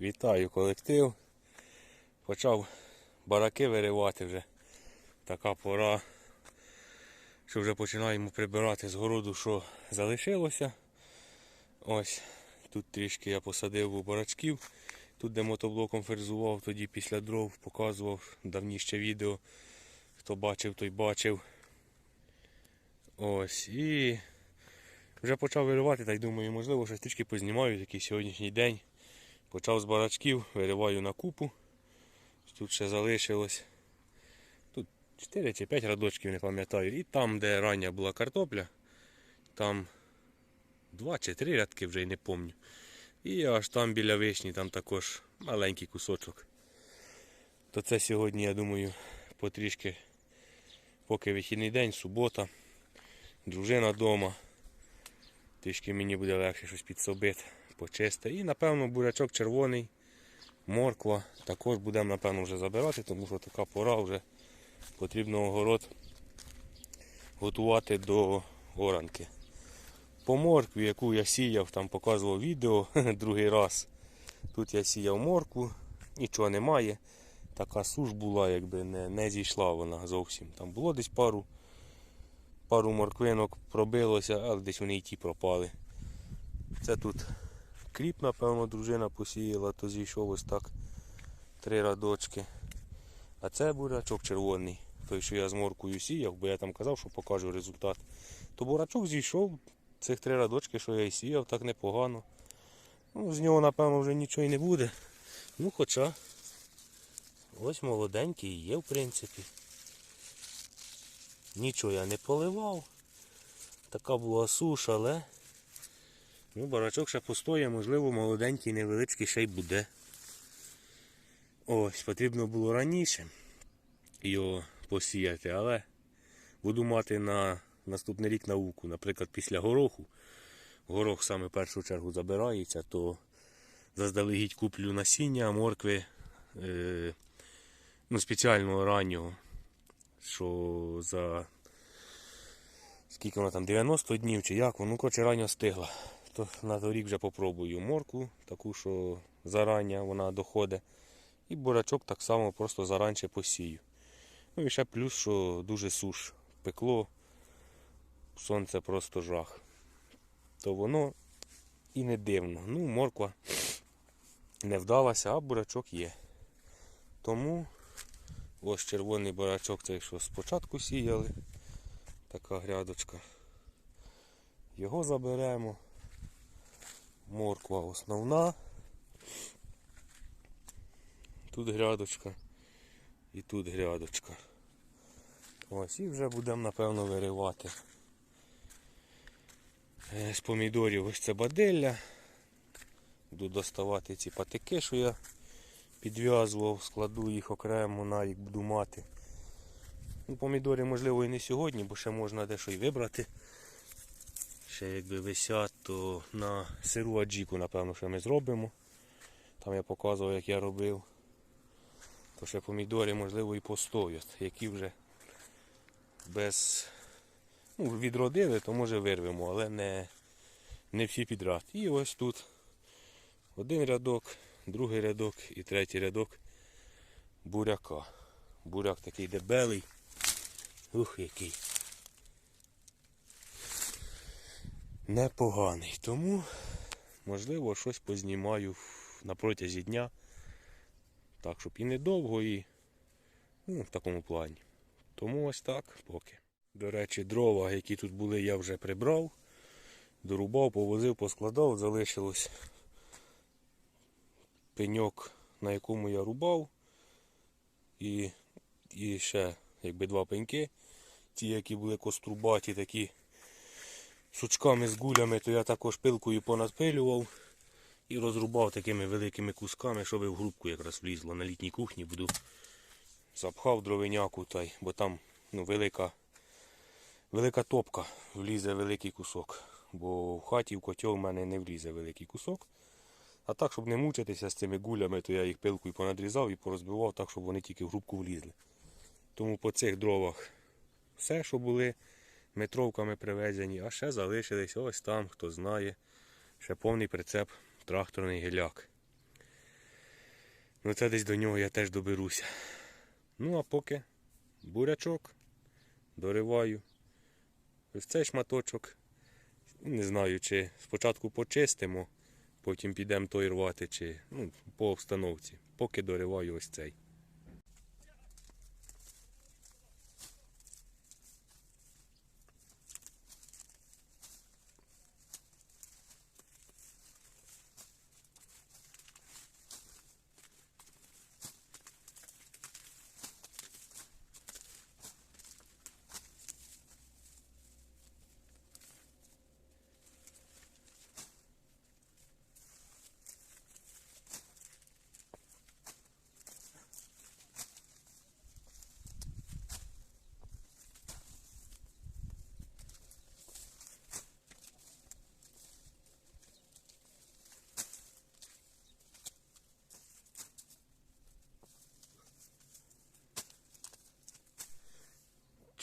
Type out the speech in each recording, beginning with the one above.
Вітаю колектив. Почав бараки виривати вже. Така пора, що вже починаємо прибирати з городу, що залишилося. Ось тут трішки я посадив у барачків. Тут, де мотоблоком ферзував, тоді після дров показував давніше відео. Хто бачив, той бачив. Ось. І вже почав виривати, так думаю, можливо, щось трішки познімаю, який сьогоднішній день. Почав з барачків, вириваю на купу. Тут ще залишилось. Тут 4 чи 5 радочків, не пам'ятаю. І там, де рання була картопля, там 2 чи 3 рядки вже й не пам'ятаю. І аж там біля вишні, там також маленький кусочок. То це сьогодні, я думаю, потрішки, поки вихідний день, субота, дружина вдома. Трішки мені буде легше щось підсобити, почисти. І напевно бурячок червоний, морква. Також будемо напевно вже забирати, тому що така пора вже потрібно огород готувати до оранки. По моркві, яку я сіяв, там показував відео другий раз. Тут я сіяв моркву, нічого немає. Така суш була, якби не, не зійшла вона зовсім. Там було десь пару пару морквинок пробилося, але десь вони і ті пропали. Це тут кріп, напевно, дружина посіяла, то зійшов ось так три радочки. А це бурячок червоний, той, що я з моркою сіяв, бо я там казав, що покажу результат. То бурачок зійшов, цих три радочки, що я і сіяв, так непогано. Ну, з нього, напевно, вже нічого і не буде. Ну, хоча ось молоденький є, в принципі. Нічого я не поливав. Така була суша, але ну, барачок ще постоє, можливо, молоденький, невеличкий ще й буде. Ось, потрібно було раніше його посіяти, але буду мати на наступний рік науку. Наприклад, після гороху. Горох саме в першу чергу забирається, то заздалегідь куплю насіння моркви е, ну, спеціального раннього що за скільки вона там 90 днів чи як, ну коротше рання стигла. То на торік вже попробую морку, таку, що зарання вона доходить. І бурачок так само просто заранче посію. Ну і ще плюс, що дуже суш пекло, сонце просто жах. То воно і не дивно. Ну, морква не вдалася, а бурачок є. Тому Ось червоний барачок, цей що спочатку сіяли. Така грядочка. Його заберемо. Морква основна. Тут грядочка і тут грядочка. Ось і вже будемо напевно виривати. Е, З помідорів ось це баделля. Буду доставати ці патики, що я підв'язував, складу їх окремо на буду мати. Ну, Помідори можливо і не сьогодні, бо ще можна дещо й вибрати. Ще якби висять, то на сиру аджіку, напевно, що ми зробимо. Там я показував, як я робив. То ще помідори, можливо, і постоять, які вже без ну, відродили, то може вирвемо, але не, не всі підряд. І ось тут один рядок другий рядок і третій рядок буряка. Буряк такий дебелий. Ух, який. Непоганий. Тому, можливо, щось познімаю на протязі дня. Так, щоб і недовго, і ну, в такому плані. Тому ось так поки. До речі, дрова, які тут були, я вже прибрав, дорубав, повозив, поскладав, залишилось пеньок, на якому я рубав. І і ще якби два пеньки. Ті, які були кострубаті, такі сучками з гулями, то я також пилкою понадпилював і розрубав такими великими кусками, щоб в грубку якраз влізло. На літній кухні буду запхав дровиняку, та бо там ну, велика велика топка, влізе великий кусок. Бо в хаті в котел в мене не влізе великий кусок. А так, щоб не мучитися з цими гулями, то я їх пилкою понадрізав і порозбивав так, щоб вони тільки в грубку влізли. Тому по цих дровах все, що були метровками привезені, а ще залишились ось там, хто знає, ще повний прицеп тракторний геляк. Ну це десь до нього я теж доберуся. Ну а поки бурячок дориваю. Ось цей шматочок. Не знаю, чи спочатку почистимо, потім підемо той рвати, чи ну, по обстановці. Поки дориваю ось цей.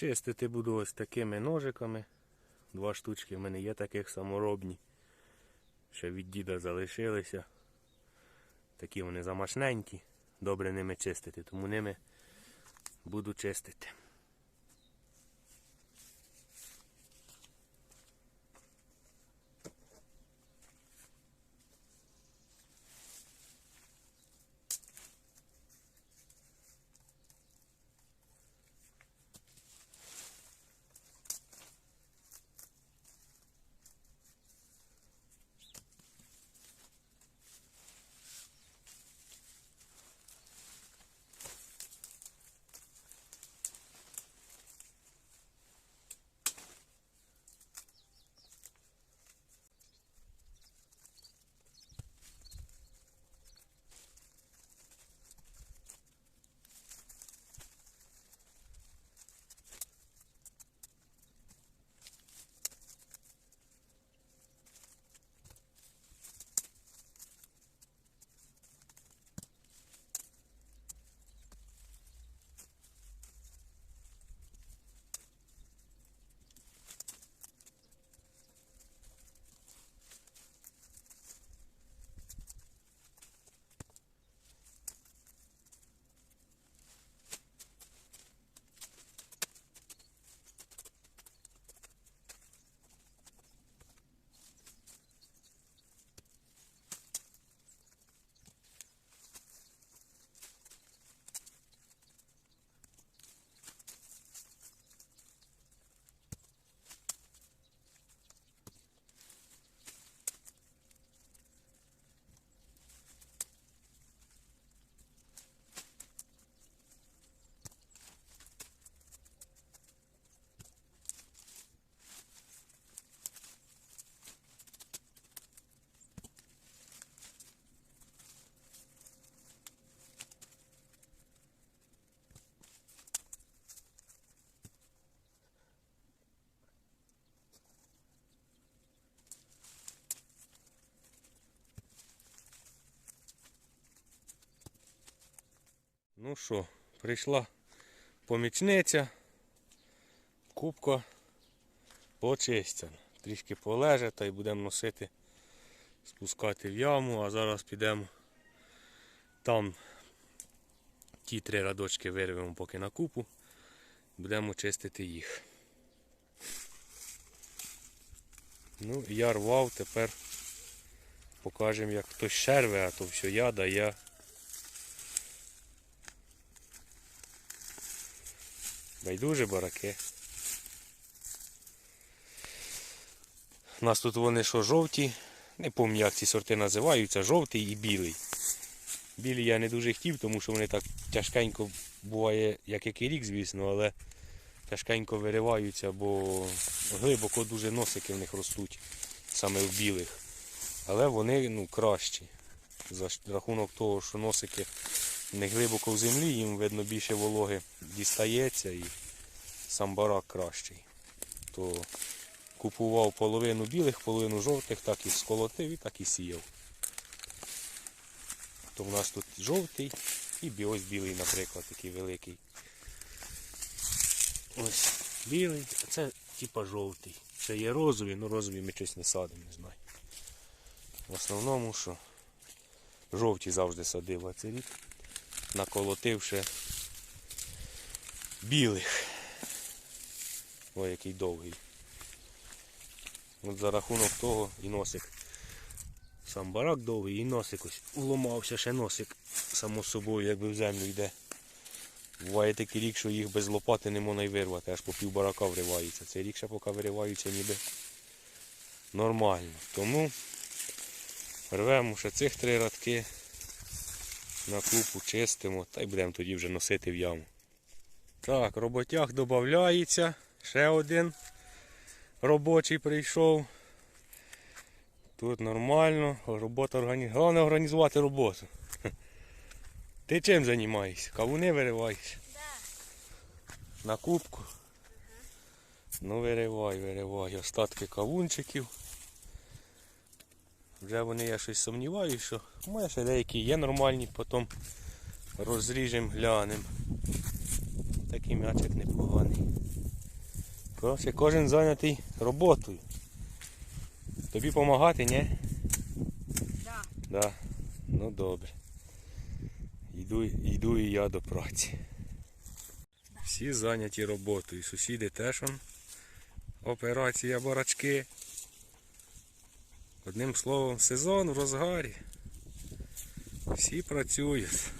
Чистити буду ось такими ножиками. Два штучки в мене є таких саморобні. Ще від діда залишилися. Такі вони замашненькі. Добре ними чистити, тому ними буду чистити. Ну що, прийшла помічниця, кубка почистяна. Трішки полеже та й будемо носити, спускати в яму, а зараз підемо там ті три радочки вирвемо поки на купу, будемо чистити їх. Ну, я рвав, тепер покажемо, як хтось шерве, а то все я, да я. Байдуже бараки. У нас тут вони що жовті. Не пам'ятаю, як ці сорти називаються, жовтий і білий. Білі я не дуже хотів, тому що вони так тяжкенько буває, як який рік, звісно, але тяжкенько вириваються, бо глибоко дуже носики в них ростуть, саме в білих. Але вони ну, кращі. За рахунок того, що носики не глибоко в землі, їм видно більше вологи дістається і сам барак кращий. То купував половину білих, половину жовтих, так і сколотив і так і сіяв. То в нас тут жовтий і ось білий, наприклад, такий великий. Ось білий, а це типа жовтий. Ще є розові, але розові ми щось не садимо, не знаю. В основному, що жовті завжди садив, а цей рік наколотивши білих. Ой, який довгий. От за рахунок того і носик. Сам барак довгий і носик ось уломався ще носик само собою, якби в землю йде. Буває такий рік, що їх без лопати не можна й вирвати, аж по пів барака вривається. Цей рік ще поки вириваються ніби нормально. Тому рвемо ще цих три радки на купу, чистимо та й будемо тоді вже носити в яму. Так, роботяг додається. Ще один робочий прийшов. Тут нормально, робота органі... Головне організувати роботу. Ти чим займаєшся? Кавуни вириваєш? На кубку? Ну виривай, виривай. Остатки кавунчиків. Вже вони я щось сумніваюся, що може ще деякі є нормальні, потім розріжемо, глянемо. Такий м'ячик непоганий. Коротше, кожен зайнятий роботою. Тобі допомагати, ні? Да. Да. Ну добре. Йду, йду і я до праці. Всі зайняті роботою. Сусіди теж он. Операція барачки. Одним словом, сезон в розгарі. Всі працюють.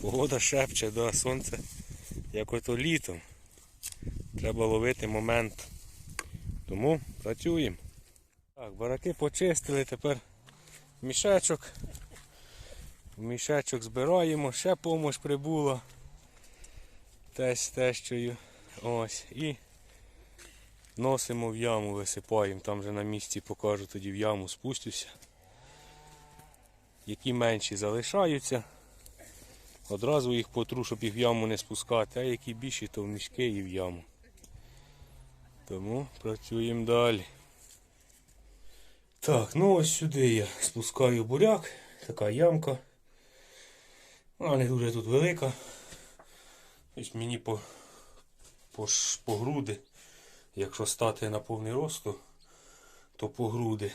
Погода шепче, да, сонце як ото літом. Треба ловити момент. Тому працюємо. Так, бараки почистили, тепер мішечок. Мішечок збираємо, ще помощ прибула. Теж тещою. Ось. І носимо в яму, висипаємо. Там вже на місці покажу, тоді в яму спустюся. Які менші залишаються. Одразу їх потру, щоб їх в яму не спускати, а які більші, то в мішки і в яму. Тому працюємо далі. Так, ну ось сюди я спускаю буряк, така ямка. Вона не дуже тут велика. Ось мені по, по, по груди, якщо стати на повний рост, то, то по груди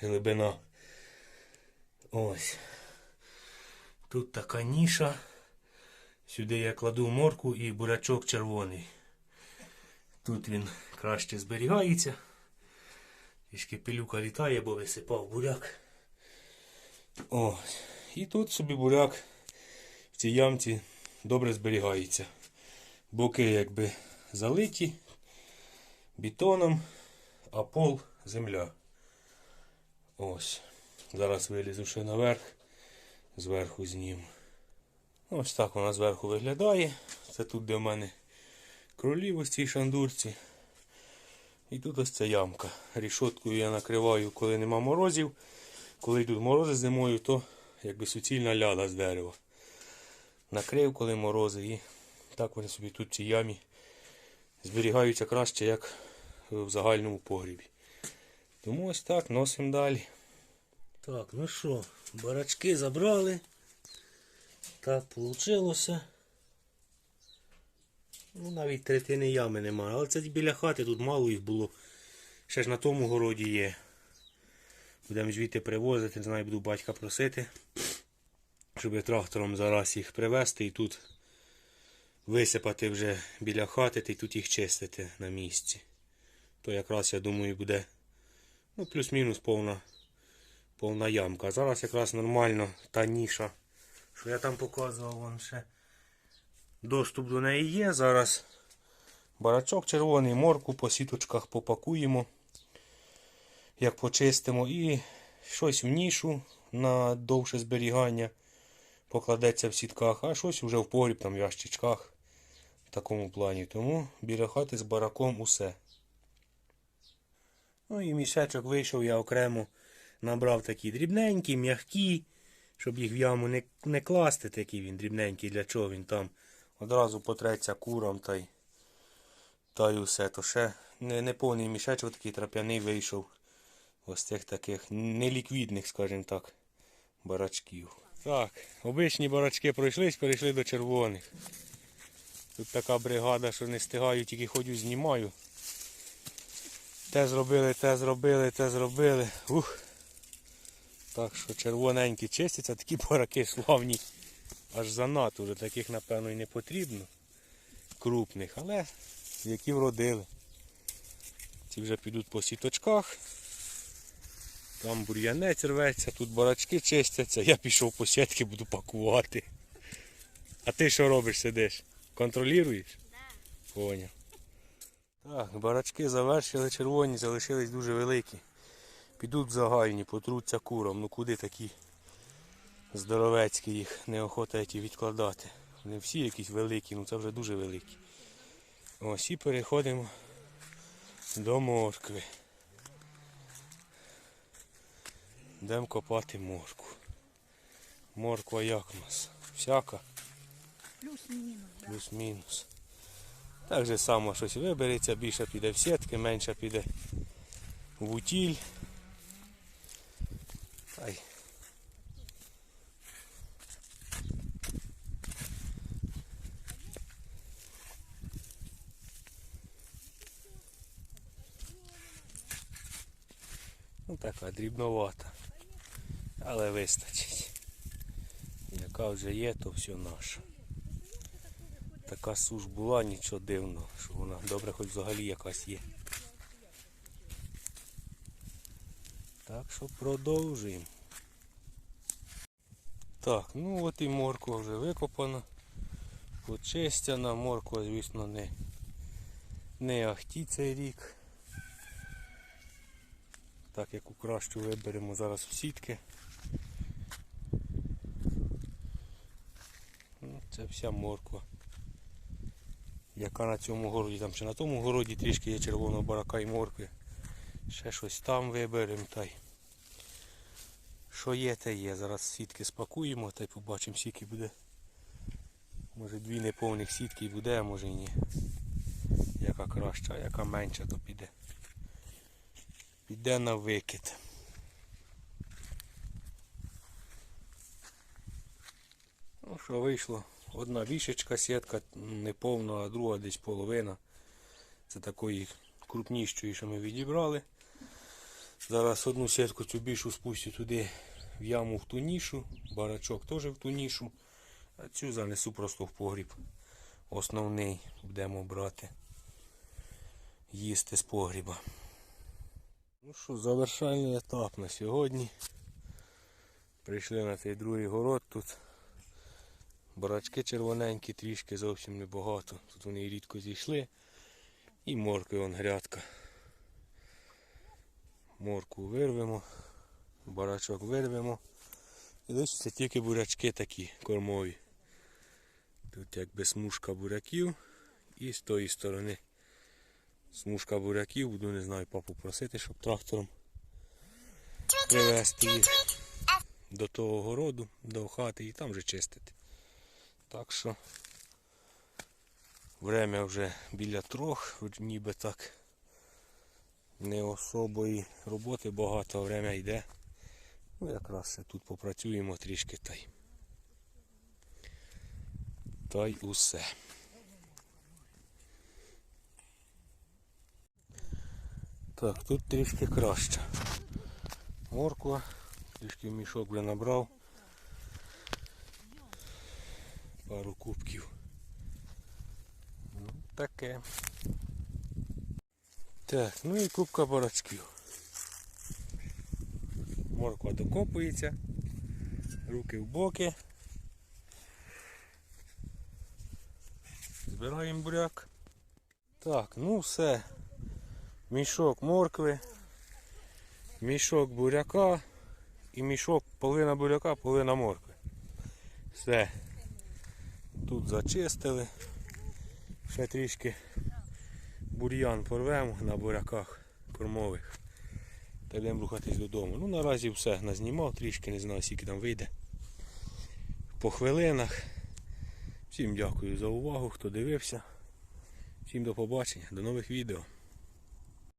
глибина. Ось. Тут така ніша. Сюди я кладу морку і бурячок червоний. Тут він краще зберігається. Трішки пилюка літає, бо висипав буряк. Ось. І тут собі буряк в цій ямці добре зберігається. Боки якби залиті бетоном, а пол земля. Ось. Зараз вилізу ще наверх, зверху зніму. Ось так вона зверху виглядає. Це тут, де в мене кролів ось цій шандурці. І тут ось ця ямка. Рішоткою я накриваю, коли нема морозів. Коли йдуть морози зимою, то якби суцільна ляда з дерева. Накрив, коли морози, і так вони собі тут в цій ямі зберігаються краще, як в загальному погрібі. Тому ось так носимо далі. Так, ну що, барачки забрали. Так вийшло. Ну, навіть третини ями немає. Але це біля хати, тут мало їх було. Ще ж на тому городі є. Будемо звідти привозити, не знаю, буду батька просити, щоб трактором зараз їх привезти і тут висипати вже біля хати й тут їх чистити на місці. То якраз, я думаю, буде ну, плюс-мінус повна, повна ямка. Зараз якраз нормально та ніша, що я там показував вам ще. Доступ до неї є. Зараз барачок червоний, морку по сіточках попакуємо, як почистимо, і щось в нішу на довше зберігання покладеться в сітках, а щось вже в погріб, там в ящичках в такому плані. Тому біля хати з бараком усе. Ну і мішечок вийшов, я окремо набрав такі дрібненькі, м'які, щоб їх в яму не, не класти, такий він дрібненький, для чого він там одразу потреться куром та й, та й усе. То ще не, не повний мішечок такий трап'яний вийшов. Ось цих таких неліквідних, скажімо так, барачків. Так, обичні барачки пройшлись, перейшли до червоних. Тут така бригада, що не встигаю, тільки ходю, знімаю. Те зробили, те зробили, те зробили. Ух. Так що червоненькі чистяться, такі бараки славні. аж занадто, вже таких, напевно, і не потрібно. Крупних, але які вродили. Ці вже підуть по сіточках. Там бур'янець рветься, тут барачки чистяться, я пішов по сітки, буду пакувати. А ти що робиш, сидиш? Контролюєш? Поняв. Так, барачки завершили червоні, залишились дуже великі. Підуть в загальні, потруться куром. Ну куди такі здоровецькі їх неохота ті відкладати. Вони всі якісь великі, ну це вже дуже великі. Ось і переходимо до моркви. Йдемо копати морку. Морква як у нас? Всяка, Плюс-мінус. Плюс-мінус. Так же само щось вибереться, більше піде в сітки, менше піде в утіль. Та й Ну така дрібновата. Але вистачить. Яка вже є, то все наше. Така суш була, нічого дивного, що вона добре хоч взагалі якась є. Так що продовжуємо. Так, ну от і морква вже викопана, почистяна, морква, звісно, не, не ахті цей рік. Так як у кращу виберемо зараз в сітки. Ну, Це вся морква. Яка на цьому городі, там чи на тому городі трішки є червоного барака і моркви. Ще щось там виберемо та й. Що є, те є. Зараз сітки спакуємо та й побачимо, скільки буде. Може дві неповних сітки буде, а може і ні. Яка краща, а яка менша, то піде. Піде на викид. Ну що вийшло? Одна вішечка, сітка неповна, а друга десь половина. Це такої крупнішої, що ми відібрали. Зараз одну сітку цю більшу спустю туди в яму в ту нішу, барачок теж в ту нішу, а цю занесу просто в погріб. Основний будемо брати. Їсти з погріба. Ну що, завершальний етап на сьогодні. Прийшли на цей другий город тут. Барачки червоненькі, трішки зовсім небагато. Тут вони рідко зійшли. І моркви вон грядка. Морку вирвемо, барачок вирвемо. І лишаться тільки бурячки такі кормові. Тут якби смужка буряків і з тої сторони смужка буряків. Буду не знаю папу просити, щоб трактором привезти їх до того городу, до хати і там вже чистити. Так що время вже біля трьох, ніби так не особої роботи багато, время йде. Ну якраз тут попрацюємо трішки та й. Та й усе. Так, тут трішки краще. Морква, трішки мішок вже набрав. Пару кубків. Ну, таке. Так, ну і кубка барачків. Морква докопується, руки в боки. Збираємо буряк. Так, ну все. Мішок моркви, мішок буряка і мішок половина буряка, половина моркви. Все. Тут зачистили. Ще трішки бур'ян порвемо на буряках кормових. Та йдемо рухатись додому. Ну наразі все назнімав трішки, не знаю скільки там вийде. По хвилинах. Всім дякую за увагу, хто дивився. Всім до побачення, до нових відео.